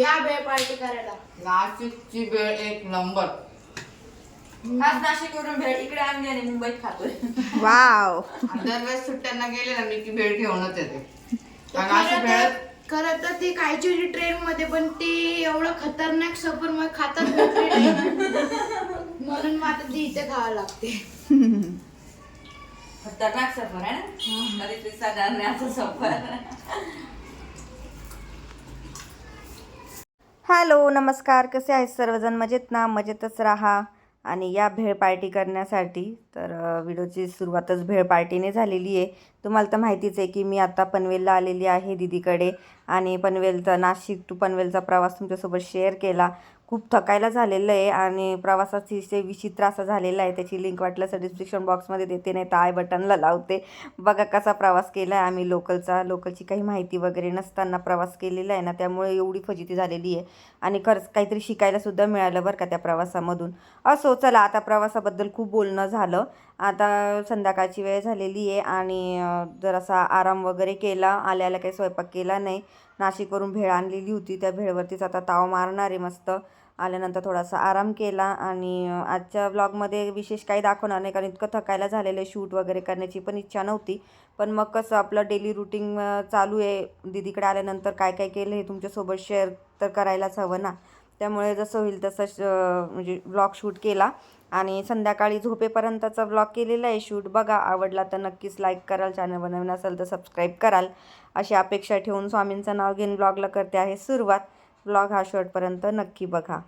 या भेळ पार्टी करायला. नाशिकची वेळ एक नंबर. आज नाशिकवरून भेळ. इकडे आणली आणि मुंबईत खातोय. वाव. दरवेळेस सुट्ट्यांना गेले ना मी ती भेळ घेऊनच येते. कारण अशी खरं भेळ तर खरं तर ती खायची होती ट्रेन मध्ये पण ती एवढं खतरनाक सफर मग खातात. म्हणून मग आता ती इथे खावं लागते. खतरनाक सफर आहे ना? कधी पिस्ता करण्याचा सफर. हॅलो नमस्कार. कसे आहेत सर्वजण? मजेत ना? मजेतच राहा. आणि या भेळ पार्टी करण्यासाठी तर व्हिडिओची सुरुवातच भेळ पार्टीने झालेली आहे. तुम्हाला तर माहितीच आहे की मी आता पनवेलला आलेली आहे दिदीकडे आणि पनवेलचा नाशिक टू पनवेलचा प्रवास तुमच्यासोबत शेअर केला. खूप थकायला झालेलं आहे आणि प्रवासाची विचित्र असा झालेला आहे. त्याची लिंक वाटल्यास डिस्क्रिप्शन बॉक्समध्ये देते नाही तर आय बटनला लावते. बघा कसा प्रवास केला आहे आम्ही लोकलचा लोकलची काही माहिती वगैरे नसताना प्रवास केलेला आहे ना त्यामुळे एवढी फजिती झालेली आहे. आणि खरंच काहीतरी शिकायलासुद्धा मिळालं बरं का त्या प्रवासामधून. असो चला आता प्रवासाबद्दल खूप बोलणं झालं. आता संध्याकाळची वेळ झालेली आहे आणि जरासा आराम वगैरे केला. आल्याला काही स्वयंपाक केला नाही. नाशिकवरून भेळ आणलेली होती. त्या भेळवरतीच आता ताव मारणार आहे मस्त. आल्यानंतर थोडासा आराम केला आणि आजच्या ब्लॉगमध्ये विशेष काही दाखवणार नाही कारण इतकं थकायला झालेलं आहे. शूट वगैरे करण्याची पण इच्छा नव्हती. पण मग कसं आपलं डेली रुटीन चालू आहे. दीदीकडे आल्यानंतर काय काय केलं हे तुमच्यासोबत शेअर तर करायलाच हवं ना. त्यामुळे जसं होईल तसं श म्हणजे ब्लॉग शूट केला. आणि संध्याकाळी झोपेपर्यंतचा ब्लॉग केलेला आहे शूट बघा आवडला तर नक्कीच लाईक कराल. चॅनल नवीन असेल तर सबस्क्राईब कराल. अशी अपेक्षा ठेवून स्वामींचं नाव घेऊन ब्लॉगला करते आहे सुरुवात. ब्लॉग हा शॉर्टपर्यंत नक्की बघा.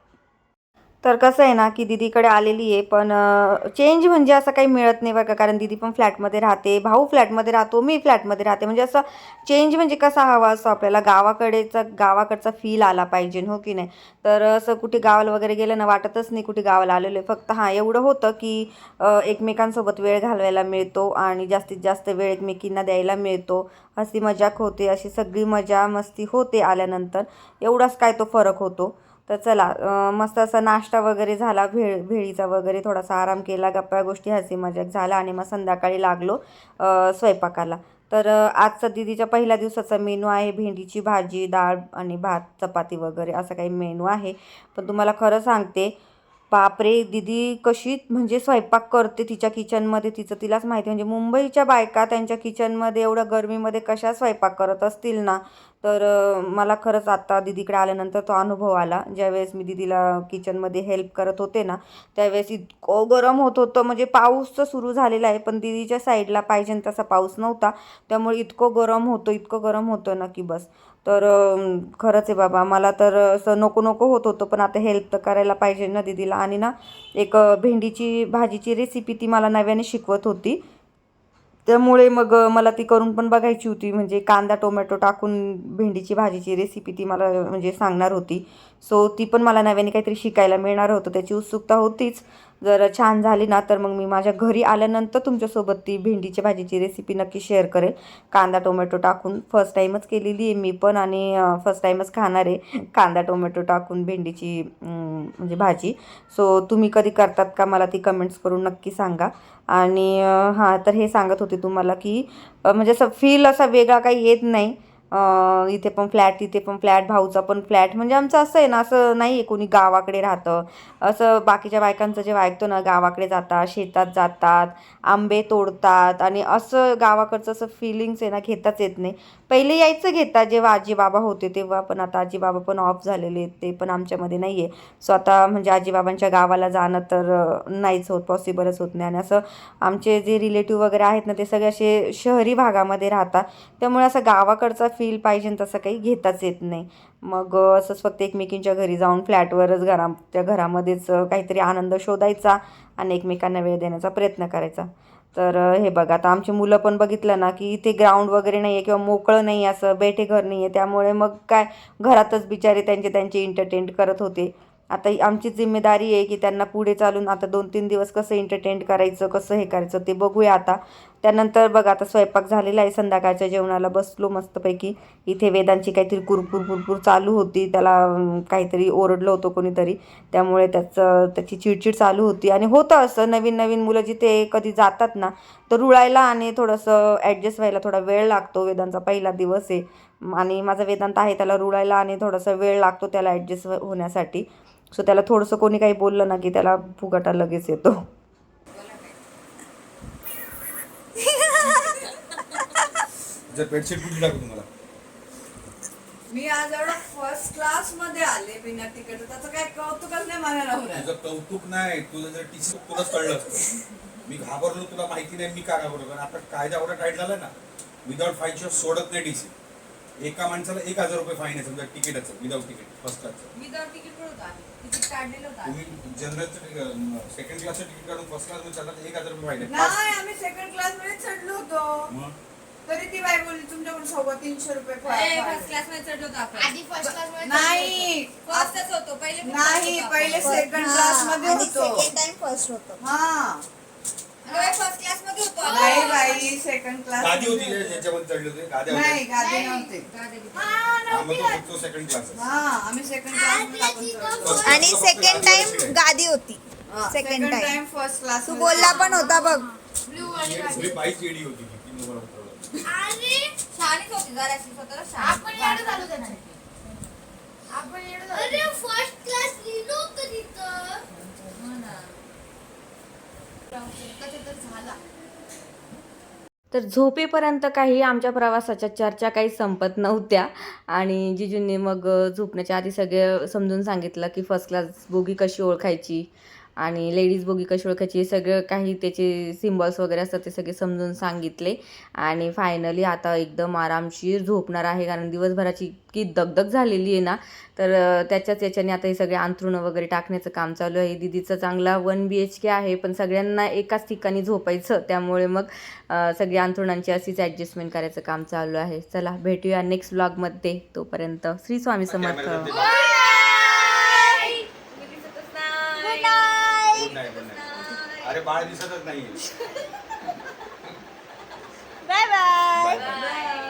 तर कसं आहे ना की दीदीकडे आलेली आहे पण चेंज म्हणजे असं काही मिळत नाही बघा कारण दीदी पण फ्लॅटमध्ये राहते भाऊ फ्लॅटमध्ये राहतो मी फ्लॅटमध्ये राहते. म्हणजे असं चेंज म्हणजे कसा हवा असतो आपल्याला. गावाकडेचा गावाकडचा फील आला पाहिजे हो की नाही? तर असं कुठे गावाला वगैरे गेलं ना वाटतच नाही कुठे गावाला आलेलं आहे. फक्त हां एवढं होतं की एकमेकांसोबत वेळ घालवायला मिळतो आणि जास्तीत जास्त वेळ एकमेकींना द्यायला मिळतो. हसी मजाक होते अशी सगळी मजा मस्ती होते आल्यानंतर. एवढाच काय तो फरक होतो. तर चला मस्त असा नाश्ता वगैरे झाला भेळ भेळीचा वगैरे थोडासा आराम केला गप्पा गोष्टी हसी मजाक झाला आणि मग संध्याकाळी लागलो स्वयंपाकाला. तर आजचा दिदीच्या पहिल्या दिवसाचा मेनू आहे भेंडीची भाजी डाळ आणि भात चपाती वगैरे असा काही मेनू आहे. पण तुम्हाला खरं सांगते बापरे दिदी कशी म्हणजे स्वयंपाक करते तिच्या किचनमध्ये? तिचं तिलाच माहिती म्हणजे मुंबईच्या बायका त्यांच्या किचनमध्ये एवढ्या गरमीमध्ये कशा स्वयंपाक करत असतील ना? तर मला खरंच आत्ता दिदीकडे आल्यानंतर तो अनुभव आला. ज्यावेळेस मी दिदीला किचनमध्ये हेल्प करत होते ना त्यावेळेस इतकं गरम होत होतं. म्हणजे पाऊस तर सुरू झालेला आहे पण दिदीच्या साईडला पाहिजे तसा पाऊस नव्हता. त्यामुळे इतकं गरम होतं इतकं गरम होतं ना की बस. तर खरंच आहे बाबा. मला तर असं नको नको होत होतं पण आता हेल्प तर करायला पाहिजे ना दिदीला. आणि ना एक भेंडीची भाजीची रेसिपी ती मला नव्याने शिकवत होती. त्यामुळे मग मला ती करून पण बघायची होती. म्हणजे कांदा टोमॅटो टाकून भेंडीची भाजीची रेसिपी ती मला म्हणजे सांगणार होती. सो ती पण मला नव्याने काहीतरी शिकायला मिळणार होतं. त्याची उत्सुकता होतीच. जर छान झाली ना तर मग मी माझ्या घरी आल्यानंतर तुमच्यासोबत ती भेंडीच्या भाजीची रेसिपी नक्की शेअर करेल. कांदा टोमॅटो टाकून फर्स्ट टाईमच केलेली आहे मी पण आणि फर्स्ट टाईमच खाणार आहे कांदा टोमॅटो टाकून भेंडीची म्हणजे भाजी. सो तुम्ही कधी करतात का मला ती कमेंट्स करून नक्की सांगा. आणि हां तर हे सांगत होते तुम्हाला की म्हणजे असं फील असा वेगळा काही येत नाही. इथे पण फ्लॅट तिथे पण फ्लॅट भाऊचा पण फ्लॅट. म्हणजे आमचं असं आहे ना असं नाही आहे कोणी गावाकडे राहतं. असं बाकीच्या बायकांचं जेव्हा ऐकतो ना गावाकडे जातात शेतात जातात आंबे तोडतात आणि असं गावाकडचं असं फिलिंग्स आहे ना घेताच येत नाही. पहिले यायचं घेता जेव्हा आजीबाबा होते तेव्हा पण आता आजीबाबा पण ऑफ झालेले आहेत. ते पण आमच्यामध्ये नाही आहे सो आता म्हणजे आजीबाबांच्या गावाला जाणं तर नाहीच होत पॉसिबलच होत नाही. आणि असं आमचे जे रिलेटिव्ह वगैरे आहेत ना ते सगळे असे शहरी भागामध्ये राहतात. त्यामुळे असं गावाकडचा फील पाहिजे तसं काही घेताच येत नाही. मग असंच फक्त एकमेकींच्या घरी जाऊन फ्लॅटवरच घरा त्या घरामध्येच काहीतरी आनंद शोधायचा आणि एकमेकांना वेळ देण्याचा प्रयत्न करायचा. तर हे बघा आता आमची मुलं पण बघितलं ना की इथे ग्राउंड वगैरे नाही आहे किंवा मोकळं नाही असं बेठे घर नाही आहे त्यामुळे मग काय घरातच बिचारे त्यांचे त्यांचे एंटरटेन करत होते. आता आमची जिम्मेदारी आहे की त्यांना पुढे चालून आता दोन तीन दिवस कसं एंटरटेन करायचं कसं हे करायचं ते बघूया आता. त्यानंतर बघा आता स्वयंपाक झालेला आहे संध्याकाळच्या जेवणाला. बसलो मस्तपैकी. इथे वेदांची काहीतरी कुरपूर कुरपूर चालू होती. त्याला काहीतरी ओरडलं होतं कोणीतरी. त्यामुळे त्याचं त्याची चिडचिड चालू होती. आणि होतं असं नवीन नवीन मुलं जिथे कधी जातात ना तर रुळायला आणि थोडंसं ॲडजस्ट व्हायला थोडा वेळ लागतो. वेदांचा पहिला दिवस आहे. आणि माझा वेदांत आहे त्याला रुळायला आणि थोडासा वेळ लागतो त्याला ॲडजस्ट होण्यासाठी. सो त्याला थोडंसं कोणी काही बोललं ना की त्याला फुगटा लगेच येतो. जर बेडशीट कुठली टाकू तुम्हाला? मी आज एवढं फर्स्ट क्लासमध्ये आले बिना तिकीट त्याचं काय कौतुकच नाही मला राहुल तुझं कौतुक नाही. तुझं जर टीसी तुलाच कळलं. असतं मी घाबरलो तुला माहिती नाही मी का घाबरलो? कारण आता कायदा एवढा टाईट झाला ना विदाउट फाईन शिवाय सोडत नाही टीसी एका माणसाला एक हजार रुपये फाईन आहे समजा तिकीटाचं विदाउट तिकीट फर्स्ट क्लासचं विदाउट तिकीट पण होतं आम्ही तिकीट काढलेलं होतं आम्ही. तुम्ही जनरलचं सेकंड क्लासचं तिकीट काढून फर्स्ट क्लासमध्ये चालला तर एक हजार रुपये फाईन आहे. नाही आम्ही सेकंड क्लासमध्ये चढलो होतो. मग? तरी ती बाई बोलली तुमच्याकडून सव्वा तीनशे रुपये. फर्स्ट क्लासमध्ये चढलो होतो आपण. आधी फर्स्ट क्लास नाही. फर्स्टच होतो. पहिले पण नाही first होतो पहिले आपण. सेकंड क्लासमध्ये होतो. टाइम फर्स्ट होतो. हा. फर्स्ट क्लासमध्ये होतो आपण. नाही बाई सेकंड क्लास गादी होती ज्या- ज्याच्यामध्ये चढले होते? गाद्या नाही होत्या गादी नव्हते. गादी बिदी. हा, मग तो फक्त सेकंड क्लास हा आम्ही सेकंड क्लास आणि सेकंड टाइम गादी होती. सेकंड. टाइम फर्स्ट क्लास तू बोलला पण होता बघ. बाईच येडी होती ती, ती. शहाणीच होती जराशी स्वतःला शहाणी. आपण येडं झालो त्याने आपण येडं झालो अरे फर्स्ट क्लास लिहिलो होतं तिथं. हो तर झाला. तर झोपेपर्यंत काही आमच्या प्रवासाच्या चर्चा काही संपत नव्हत्या. आणि जिजूंनी मग झोपण्याच्या आधी सगळे समजून सांगितलं की फर्स्ट क्लास बोगी कशी ओळखायची? आणि लेडीज बोगी कशी ओळखायची हे सगळं काही त्याचे सिम्बॉल्स वगैरे असतात ते सगळे समजून सांगितले. आणि फायनली आता एकदम आरामशीर झोपणार आहे कारण दिवसभराची इतकी दगदग झालेली आहे ना तर त्याच्याच याच्याने आता हे सगळे अंथरुणं वगैरे टाकण्याचं काम चालू आहे. दिदीचं चांगला वन बी एच के आहे पण सगळ्यांना एकाच ठिकाणी झोपायचं त्यामुळे मग सगळी अंथरुणांची अशीच ॲडजस्टमेंट करायचं काम चालू आहे. चला भेटूया नेक्स्ट ब्लॉगमध्ये तोपर्यंत श्री स्वामी समर्थ. अरे बाळ दिसतच नाही बाय बाय.